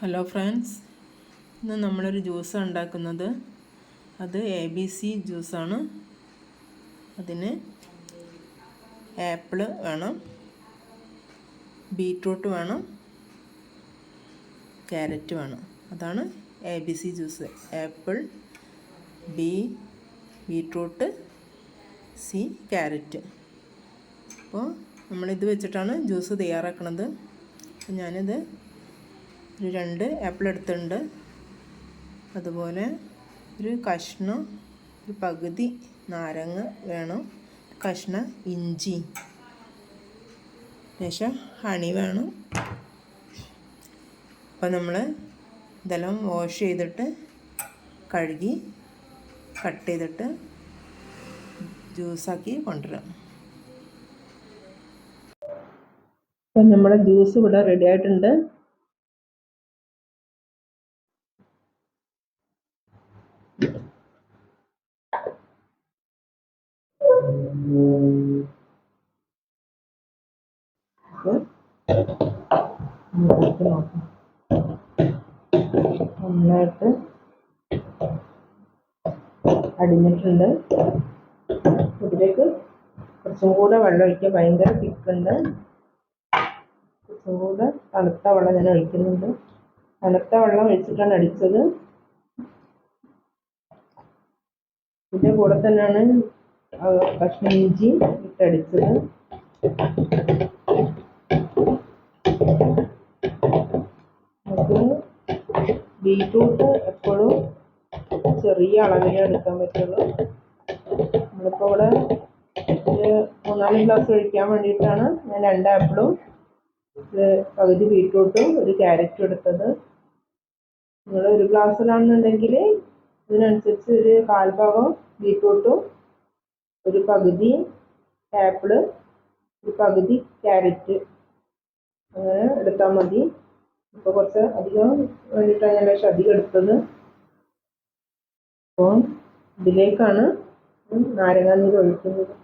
Hello friends ഇന്ന് നമ്മളൊരു juice ഉണ്ടാക്കുന്നത്. അത് എ ബി സി ജ്യൂസാണ് അതിന് ആപ്പിൾ വേണം. ബീറ്റ്റൂട്ട് വേണം. ക്യാരറ്റ് വേണം. അതാണ് A B C juice apple B beetroot C carrot അപ്പോൾ നമ്മളിത് വെച്ചിട്ടാണ് ജ്യൂസ് തയ്യാറാക്കുന്നത് ഞാനിത് രണ്ട് ആപ്പിൾ എടുത്തിട്ടുണ്ട്. അതുപോലെ ഒരു കഷ്ണം ഒരു പകുതി നാരങ്ങ വേണം. കഷ്ണം ഇഞ്ചി. ശേഷം ഹണി വേണം. അപ്പോൾ നമ്മൾ ഇതെല്ലാം വാഷ് ചെയ്തിട്ട് കഴുകി കട്ട് ചെയ്തിട്ട് ജ്യൂസാക്കി കൊണ്ടുവരാം. അപ്പം നമ്മുടെ ജ്യൂസ് ഇവിടെ റെഡി ആയിട്ടുണ്ട്. നന്നായിട്ട് അടിഞ്ഞിട്ടുണ്ട്. ഇതിലേക്ക് കുറച്ചും കൂടെ വെള്ളം ഒഴിക്കുക ഭയങ്കര തിക്കുണ്ട്. കുറച്ചും കൂടെ തണുത്ത വെള്ളം ഞാൻ ഒഴിക്കുന്നുണ്ട്. തണുത്ത വെള്ളം ഒഴിച്ചിട്ടാണ് അടിച്ചത്. ഇതിന്റെ കൂടെ തന്നെയാണ് കഷ്ണം ഇഞ്ചി ഇട്ടടിച്ചത്. നമുക്ക് ബീറ്റ്റൂട്ട് എപ്പോഴും ചെറിയ അളവിലേ എടുക്കാൻ പറ്റുള്ളൂ. നമ്മളിപ്പോൾ ഇവിടെ മൂന്നാൽ ഗ്ലാസ് ഒഴിക്കാൻ വേണ്ടിയിട്ടാണ് ഞാൻ രണ്ട് ആപ്പിളും പകുതി ബീറ്റ്റൂട്ടും ഒരു ക്യാരറ്റും എടുത്തത്. നിങ്ങൾ ഒരു ഗ്ലാസ്സിലാണെന്നുണ്ടെങ്കിൽ ഇതിനനുസരിച്ച് ഒരു കാൽ ഭാഗം ബീറ്റ്റൂട്ടും ഒരു പകുതി ആപ്പിൾ ഒരു പകുതി ക്യാരറ്റ് അങ്ങനെ എടുത്താൽ മതി. ഇപ്പോൾ കുറച്ച് അധികം വേണ്ടിയിട്ടാണ് ഞാൻ പക്ഷെ അധികം എടുത്തത്. അപ്പോൾ ഇതിലേക്കാണ് നാരങ്ങാനീര് ഒഴിക്കുന്നത്.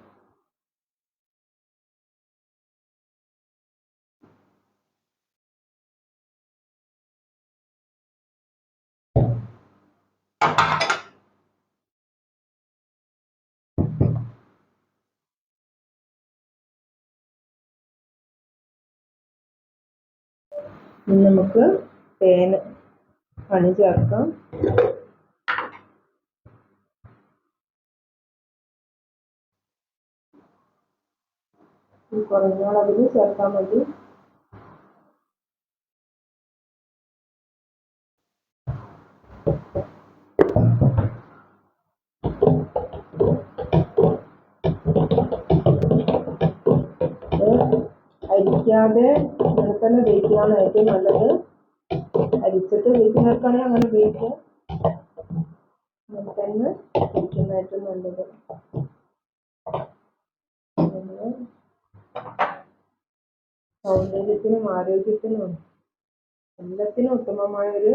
ഇനി നമുക്ക് തേൻ പണി ചേർക്കാം. കുറഞ്ഞ അളവിൽ ചേർത്താൽ മതി. അരിക്കാതെ തന്നെ ഉപയോഗിക്കുകയാണ് ഏറ്റവും നല്ലത്. അരിച്ചിട്ട് ഉപയോഗിക്കുന്നവർക്കാണെങ്കിൽ അങ്ങനെ ഉപയോഗിക്കാം അങ്ങനെ തന്നെ ഉപയോഗിക്കുന്ന ഏറ്റവും നല്ലത്. സൗന്ദര്യത്തിനും ആരോഗ്യത്തിനും എല്ലാത്തിനും ഉത്തമമായ ഒരു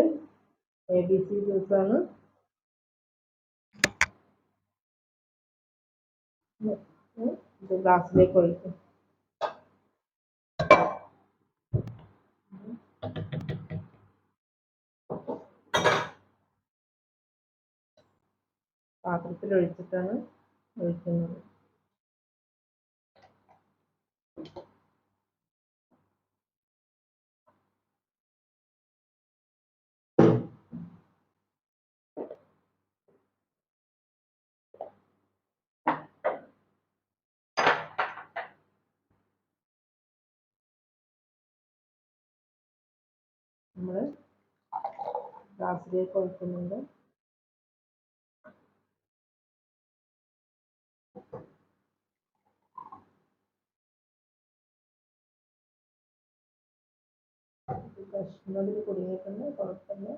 എ ബി സി ജ്യൂസാണ് ഗ്ലാസ്സിലേക്ക് ഒഴിക്കും. പാത്രത്തിൽ ഒഴിച്ചിട്ടാണ് ഒഴിക്കുന്നത്. നമ്മൾ ഗ്ലാസ്സിലേക്ക് ഒഴിക്കുന്നുണ്ട്. കഷ്ണത്തിൽ കുടുങ്ങിയിട്ടുണ്ട് കുഴപ്പമില്ല.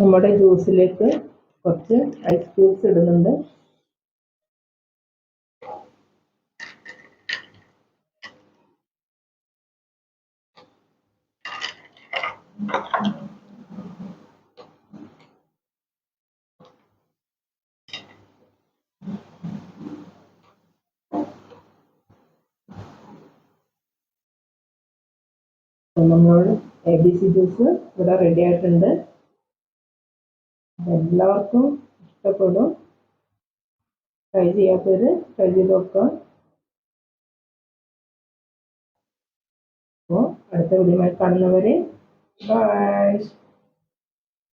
നമ്മുടെ ജ്യൂസിലേക്ക് കുറച്ച് ഐസ് ക്യൂബ്സ് ഇടുന്നുണ്ട് അപ്പോൾ നമ്മൾ എ ബി സി ജ്യൂസ് ഇവിടെ റെഡി ആയിട്ടുണ്ട്. എല്ലാവർക്കും ഇഷ്ടപ്പെടും. ട്രൈ ചെയ്യാത്തവർ ട്രൈ ചെയ്ത് നോക്കാം അപ്പോൾ അടുത്ത വീഡിയോ കാണുന്നവരെ ബൈ